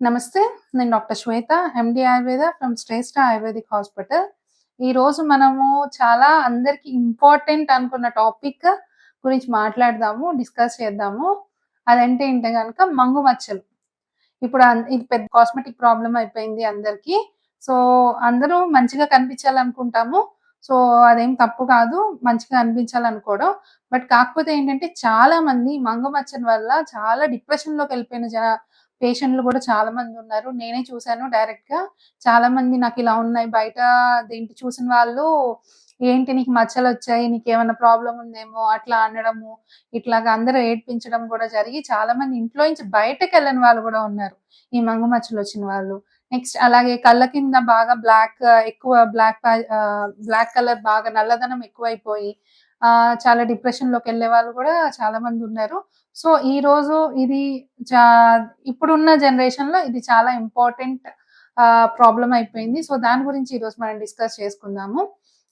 నమస్తే నేను doctor Shweta MD Ayurveda from Shreshta Ayurvedic hospital. ఈ రోజు మనము చాలా అందరికి ఇంపార్టెంట్ అనుకున్న టాపిక్ గురించి మాట్లాడదాము డిస్కస్ చేద్దాము. అదంటే ఏంటంటే కనుక మంగు మచ్చలు. ఇప్పుడు ఇది పెద్ద కాస్మెటిక్ ప్రాబ్లం అయిపోయింది అందరికి. సో అందరూ మంచిగా కనిపించాలనుకుంటాము. సో అదేం తప్పు కాదు మంచిగా అనిపించాలనుకోవడం. బట్ కాకపోతే ఏంటంటే చాలా మంది మంగు మచ్చల వల్ల చాలా డిప్రెషన్లోకి వెళ్ళిపోయిన జన పేషెంట్లు కూడా చాలా మంది ఉన్నారు. నేనే చూశాను డైరెక్ట్గా చాలా మంది నాకు ఇలా ఉన్నాయి. బయట దేంటి చూసిన వాళ్ళు ఏంటి నీకు మచ్చలు వచ్చాయి? నీకు ఏమైనా ప్రాబ్లం ఉందేమో? అట్లా అనడము ఇట్లాగా అందరూ ఏడ్పించడం కూడా జరిగి చాలా మంది ఇంట్లో నుంచి బయటకు వెళ్ళని వాళ్ళు కూడా ఉన్నారు. ఈ మంగు మచ్చలు వచ్చిన వాళ్ళు. నెక్స్ట్ అలాగే కళ్ళ కింద బాగా బ్లాక్ ఎక్కువ బ్లాక్ బ్లాక్ కలర్ బాగా నల్లదనం ఎక్కువైపోయి ఆ చాలా డిప్రెషన్లోకి వెళ్ళే వాళ్ళు కూడా చాలా మంది ఉన్నారు. సో ఈ రోజు ఇది చా ఇప్పుడున్న జనరేషన్లో ఇది చాలా ఇంపార్టెంట్ ప్రాబ్లం అయిపోయింది. సో దాని గురించి ఈ రోజు మనం డిస్కస్ చేసుకుందాము.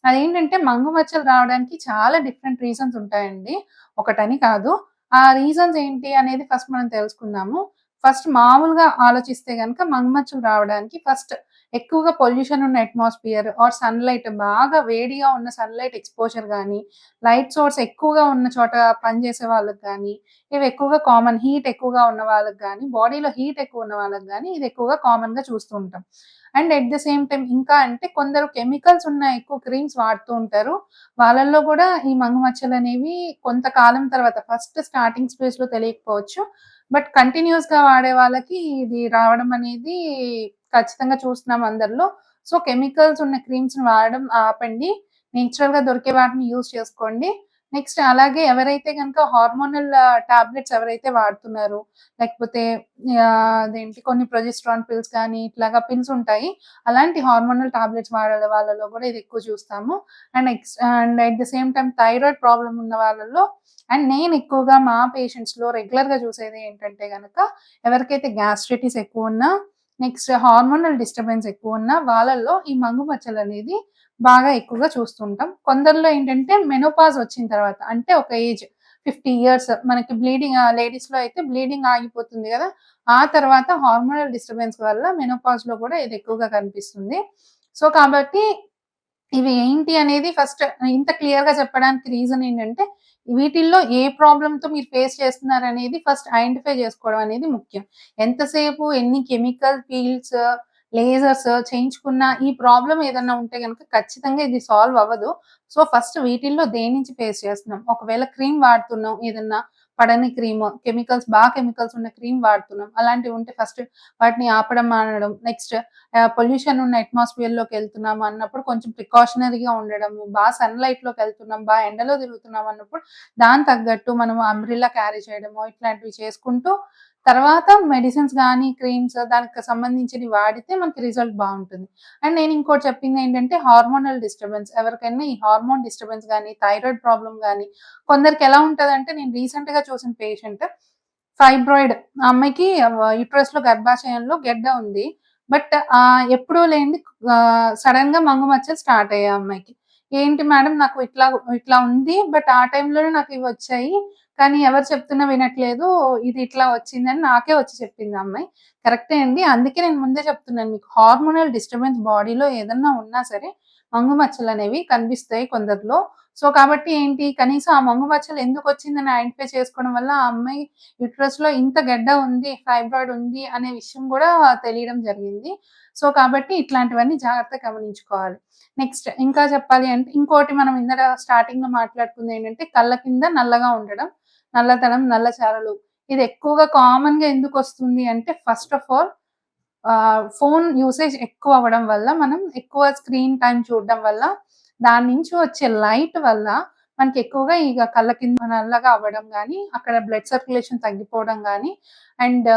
అదేంటంటే మంగు మచ్చలు రావడానికి చాలా డిఫరెంట్ రీజన్స్ ఉంటాయండి. ఒకటని కాదు. ఆ రీజన్స్ ఏంటి అనేది ఫస్ట్ మనం తెలుసుకుందాము. ఫస్ట్ మామూలుగా ఆలోచిస్తే కనుక మంగుమచ్చలు రావడానికి ఫస్ట్ ఎక్కువగా పొల్యూషన్ ఉన్న అట్మాస్ఫియర్ ఆర్ సన్లైట్ బాగా వేడిగా ఉన్న సన్లైట్ ఎక్స్పోజర్ కానీ లైట్ సోర్స్ ఎక్కువగా ఉన్న చోట పనిచేసే వాళ్ళకి కానీ ఇవి ఎక్కువగా కామన్ హీట్ ఎక్కువగా ఉన్న వాళ్ళకి కానీ బాడీలో హీట్ ఎక్కువ ఉన్న వాళ్ళకి కానీ ఇది ఎక్కువగా కామన్గా చూస్తూ ఉంటాం. And at the same time ఇంకా అంటే కొందరు కెమికల్స్ ఉన్న ఎక్కువ క్రీమ్స్ వాడుతూ ఉంటారు. వాళ్ళల్లో కూడా ఈ మంగు మచ్చలు అనేవి కొంతకాలం తర్వాత ఫస్ట్ స్టార్టింగ్ స్పేస్లో తెలియకపోవచ్చు. బట్ కంటిన్యూస్గా వాడే వాళ్ళకి ఇది రావడం అనేది ఖచ్చితంగా చూస్తున్నాం అందరిలో. సో కెమికల్స్ ఉన్న క్రీమ్స్ వాడడం ఆపండి. నేచురల్గా దొరికే వాటిని యూజ్ చేసుకోండి. నెక్స్ట్ అలాగే ఎవరైతే కనుక హార్మోనల్ టాబ్లెట్స్ ఎవరైతే వాడుతున్నారో లేకపోతే అదేంటి కొన్ని ప్రొజెస్ట్రాన్ పిల్స్ కానీ ఇట్లాగా పిల్స్ ఉంటాయి అలాంటి హార్మోనల్ టాబ్లెట్స్ వాడే వాళ్ళలో కూడా ఇది ఎక్కువ చూస్తాము. And ex and at the same time thyroid problem ఉన్న వాళ్ళలో అండ్ నేను ఎక్కువగా మా పేషెంట్స్లో రెగ్యులర్ చూసేది ఏంటంటే గనక ఎవరికైతే గ్యాస్ట్రైటిస్ ఎక్కువ ఉన్నా నెక్స్ట్ హార్మోనల్ డిస్టర్బెన్స్ ఎక్కువ ఉన్న వాళ్ళల్లో ఈ మంగు మచ్చలు అనేది బాగా ఎక్కువగా చూస్తుంటాం. కొందరిలో ఏంటంటే మెనోపాజ్ వచ్చిన తర్వాత అంటే ఒక ఏజ్ ఫిఫ్టీ ఇయర్స్ మనకి బ్లీడింగ్ లేడీస్లో అయితే బ్లీడింగ్ ఆగిపోతుంది కదా ఆ తర్వాత హార్మోనల్ డిస్టర్బెన్స్ వల్ల మెనోపాజ్లో కూడా ఇది ఎక్కువగా కనిపిస్తుంది. సో కాబట్టి ఇవి ఏంటి అనేది ఫస్ట్ ఇంత క్లియర్గా చెప్పడానికి రీజన్ ఏంటంటే వీటిల్లో ఏ ప్రాబ్లమ్తో మీరు ఫేస్ చేస్తున్నారు అనేది ఫస్ట్ ఐడెంటిఫై చేసుకోవడం అనేది ముఖ్యం. ఎంతసేపు ఎన్ని కెమికల్ పీల్స్ లేజర్స్ చేయించుకున్న ఈ ప్రాబ్లం ఏదన్నా ఉంటే కనుక ఖచ్చితంగా ఇది సాల్వ్ అవ్వదు. సో ఫస్ట్ వీటిల్లో దేని నుంచి ఫేస్ చేస్తున్నాం? ఒకవేళ క్రీమ్ వాడుతున్నాం ఏదన్నా పడని క్రీమ్ కెమికల్స్ బాగా కెమికల్స్ ఉన్న క్రీమ్ వాడుతున్నాం. అలాంటివి ఉంటే ఫస్ట్ వాటిని ఆపడం అనడం నెక్స్ట్ పొల్యూషన్ ఉన్న అట్మాస్ఫియర్లోకి వెళ్తున్నాం అన్నప్పుడు కొంచెం ప్రికాషనరీగా ఉండడం బాగా సన్లైట్లోకి వెళ్తున్నాం బాగా ఎండలో తిరుగుతున్నాం అన్నప్పుడు దాని తగ్గట్టు మనం అంబ్రిల్లా క్యారీ చేయడము ఇట్లాంటివి చేసుకుంటూ తర్వాత మెడిసిన్స్ కానీ క్రీమ్స్ దానికి సంబంధించినవి వాడితే మనకి రిజల్ట్ బాగుంటుంది. అండ్ నేను ఇంకోటి చెప్పింది ఏంటంటే హార్మోనల్ డిస్టర్బెన్స్ ఎవరికైనా ఈ హార్మోన్ డిస్టర్బెన్స్ కానీ థైరాయిడ్ ప్రాబ్లం కానీ కొందరికి ఎలా ఉంటుంది అంటే నేను రీసెంట్గా చూసిన పేషెంట్ ఫైబ్రాయిడ్ ఆ అమ్మాయికి యూట్రస్లో గర్భాశయంలో గెడ్డ ఉంది. బట్ ఎప్పుడూ లేని సడన్గా మంగు మచ్చలు స్టార్ట్ అయ్యాయి అమ్మాయికి. ఏంటి మేడం నాకు ఇట్లా ఇట్లా ఉంది. బట్ ఆ టైంలోనే నాకు ఇవి వచ్చాయి. కానీ ఎవరు చెప్తున్నా వినట్లేదు ఇది ఇట్లా వచ్చిందని నాకే వచ్చి చెప్పింది ఆ అమ్మాయి. కరెక్టే అండి. అందుకే నేను ముందే చెప్తున్నాను మీకు హార్మోనల్ డిస్టర్బెన్స్ బాడీలో ఏదన్నా ఉన్నా సరే మంగు మచ్చలు అనేవి కనిపిస్తాయి కొందరిలో. సో కాబట్టి ఏంటి? కనీసం ఆ మంగు మచ్చలు ఎందుకు వచ్చిందని ఐడెంటిఫై చేసుకోవడం వల్ల ఆ అమ్మాయి యుట్రస్లో ఇంత గడ్డ ఉంది ఫైబ్రాయిడ్ ఉంది అనే విషయం కూడా తెలియడం జరిగింది. సో కాబట్టి ఇట్లాంటివన్నీ జాగ్రత్తగా గమనించుకోవాలి. నెక్స్ట్ ఇంకా చెప్పాలి అంటే ఇంకోటి మనం ఇందర స్టార్టింగ్లో మాట్లాడుకుంది ఏంటంటే కళ్ళ కింద నల్లగా ఉండడం. నల్లతనం నల్ల చారలు. ఇది ఎక్కువగా కామన్గా ఎందుకు వస్తుంది అంటే first of all phone usage ఎక్కువ అవ్వడం వల్ల మనం ఎక్కువ స్క్రీన్ టైం చూడడం వల్ల దాని నుంచి వచ్చే లైట్ వల్ల మనకి ఎక్కువగా ఇక కళ్ళ కింద నల్లగా అవ్వడం కానీ అక్కడ బ్లడ్ సర్క్యులేషన్ తగ్గిపోవడం కానీ అండ్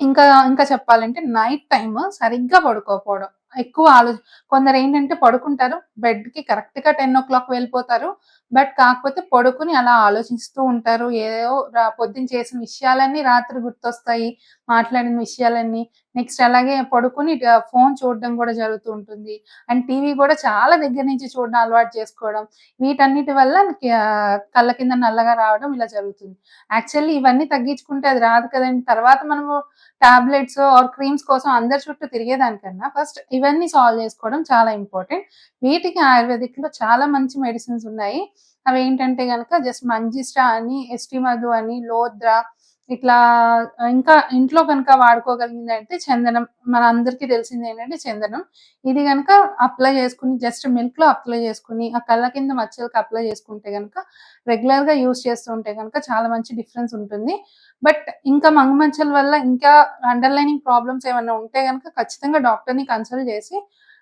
ఇంకా ఇంకా చెప్పాలంటే నైట్ టైమ్ సరిగ్గా పడుకోకపోవడం. ఎక్కువ ఆలో కొందరు ఏంటంటే పడుకుంటారు బెడ్కి కరెక్ట్గా టెన్ ఓ క్లాక్ వెళ్ళిపోతారు బట్ కాకపోతే పడుకుని అలా ఆలోచిస్తూ ఉంటారు. ఏదో పొద్దున్న పొద్దున చేసిన విషయాలన్నీ రాత్రి గుర్తొస్తాయి. మాట్లాడిన విషయాలన్నీ. నెక్స్ట్ అలాగే పడుకొని ఫోన్ చూడడం కూడా జరుగుతూ ఉంటుంది. అండ్ టీవీ కూడా చాలా దగ్గర నుంచి చూడడం అలవాటు చేసుకోవడం. వీటన్నిటి వల్ల కళ్ళ కింద నల్లగా రావడం ఇలా జరుగుతుంది. యాక్చువల్లీ ఇవన్నీ తగ్గించుకుంటే అది రాదు కదండి తర్వాత మనము టాబ్లెట్స్ ఆర్ క్రీమ్స్ కోసం అందరి చుట్టూ తిరిగేదానికన్నా ఫస్ట్ ఇవన్నీ సాల్వ్ చేసుకోవడం చాలా ఇంపార్టెంట్. వీటికి ఆయుర్వేదిక్‌లో చాలా మంచి మెడిసిన్స్ ఉన్నాయి. అవి ఏంటంటే కనుక జస్ట్ మంజిష్టా అని, ఎస్టీ మధు అని, లోద్రా ఇట్లా ఇంకా ఇంట్లో గనుక వాడుకోగలిగిందంటే చందనం. మన అందరికి తెలిసిందేంటంటే చందనం. ఇది కనుక అప్లై చేసుకుని జస్ట్ మిల్క్లో అప్లై చేసుకొని, ఆ కళ్ళ కింద మచ్చలకి అప్లై చేసుకుంటే కనుక రెగ్యులర్గా యూస్ చేస్తుంటే కనుక చాలా మంచి డిఫరెన్స్ ఉంటుంది. బట్ ఇంకా మంగుమచ్చల వల్ల ఇంకా అండర్‌లైనింగ్ ప్రాబ్లమ్స్ ఏమైనా ఉంటే కనుక ఖచ్చితంగా డాక్టర్‌ని కన్సల్ట్ చేసి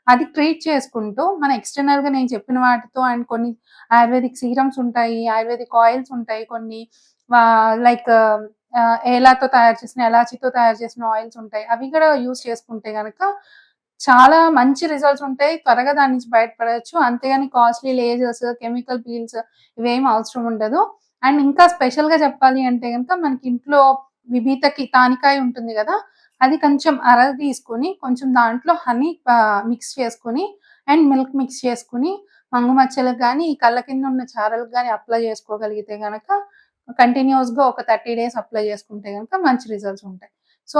అది ట్రీట్ చేసుకుంటూ మన ఎక్స్‌టర్నల్‌గా నేను చెప్పిన వాటితో అండ్ కొన్ని ఆయుర్వేదిక్ సీరమ్స్ ఉంటాయి. ఆయుర్వేదిక్ ఆయిల్స్ ఉంటాయి కొన్ని. లైక్ ఏలాతో తయారు చేసిన ఎలాచితో తయారు చేసిన ఆయిల్స్ ఉంటాయి. అవి కూడా యూజ్ చేసుకుంటే గనక చాలా మంచి రిజల్ట్స్ ఉంటాయి. త్వరగా దాని నుంచి బయటపడొచ్చు. అంతేగాని కాస్ట్‌లీ లేజర్స్, కెమికల్ పీల్స్ ఇవేమి అవసరం ఉండదు. అండ్ ఇంకా స్పెషల్‌గా చెప్పాలి అంటే గనక మనకి ఇంట్లో విభీతకి తానికాయ ఉంటుంది కదా అది కొంచెం అర తీసుకొని కొంచెం దాంట్లో హనీ మిక్స్ చేసుకొని అండ్ మిల్క్ మిక్స్ చేసుకొని మంగు మచ్చలకు కానీ ఈ కళ్ళ కింద ఉన్న చారలకు కానీ అప్లై చేసుకోగలిగితే గనక కంటిన్యూయస్‌గా ఒక 30 డేస్ అప్లై చేసుకుంటే కనుక మంచి రిజల్ట్స్ ఉంటాయి. So,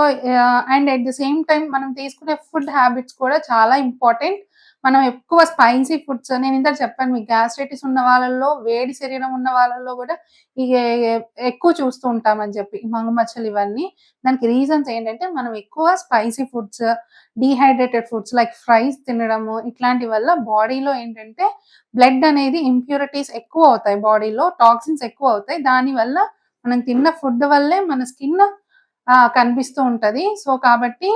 and at the same time మనం తీసుకునే ఫుడ్ హ్యాబిట్స్ కూడా చాలా ఇంపార్టెంట్. మనం ఎక్కువ స్పైసీ ఫుడ్స్ నేను ఇంత చెప్పాను మీకు గ్యాస్ట్రైటిస్ ఉన్న వాళ్ళల్లో వేడి శరీరం ఉన్న వాళ్ళల్లో కూడా ఈ ఎక్కువ చూస్తూ ఉంటామని చెప్పి మంగు మచ్చలు ఇవన్నీ. దానికి రీజన్స్ ఏంటంటే మనం ఎక్కువ spicy foods, dehydrated foods like fries తినడము ఇట్లాంటి వల్ల బాడీలో ఏంటంటే బ్లడ్ అనేది ఇంప్యూరిటీస్ ఎక్కువ అవుతాయి బాడీలో. టాక్సిన్స్ ఎక్కువ అవుతాయి. దానివల్ల మనం తిన్న ఫుడ్ వల్లే మన స్కిన్ కనిపిస్తూ ఉంటది. సో, కాబట్టి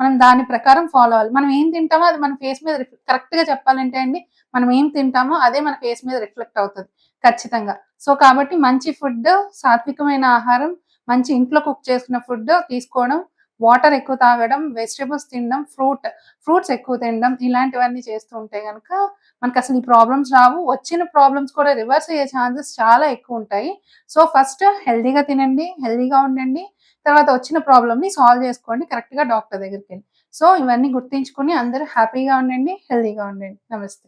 మనం దాని ప్రకారం ఫాలో అవ్వాలి. మనం ఏం తింటామో అది మన ఫేస్ మీద కరెక్ట్గా చెప్పాలంటే అండి మనం ఏం తింటామో అదే మన ఫేస్ మీద రిఫ్లెక్ట్ అవుతది ఖచ్చితంగా. సో, కాబట్టి మంచి ఫుడ్, సాత్వికమైన ఆహారం, మంచి ఇంట్లో కుక్ చేసుకున్న ఫుడ్ తీసుకోవడం, వాటర్ ఎక్కువ తాగడం, వెజిటబుల్స్ తినడం, ఫ్రూట్ ఫ్రూట్స్ ఎక్కువ తినడం ఇలాంటివన్నీ చేస్తూ ఉంటే కనుక మనకు అసలు ఈ ప్రాబ్లమ్స్ రావు. వచ్చిన ప్రాబ్లమ్స్ కూడా రివర్స్ అయ్యే ఛాన్సెస్ చాలా ఎక్కువ ఉంటాయి సో, ఫస్ట్ హెల్దీగా తినండి, హెల్దీగా ఉండండి. తర్వాత వచ్చిన ప్రాబ్లమ్‌ని సాల్వ్ చేసుకోండి కరెక్ట్‌గా డాక్టర్ దగ్గరికి వెళ్ళి సో, ఇవన్నీ గుర్తుంచుకొని అందరూ హ్యాపీగా ఉండండి, హెల్తీగా ఉండండి. నమస్తే.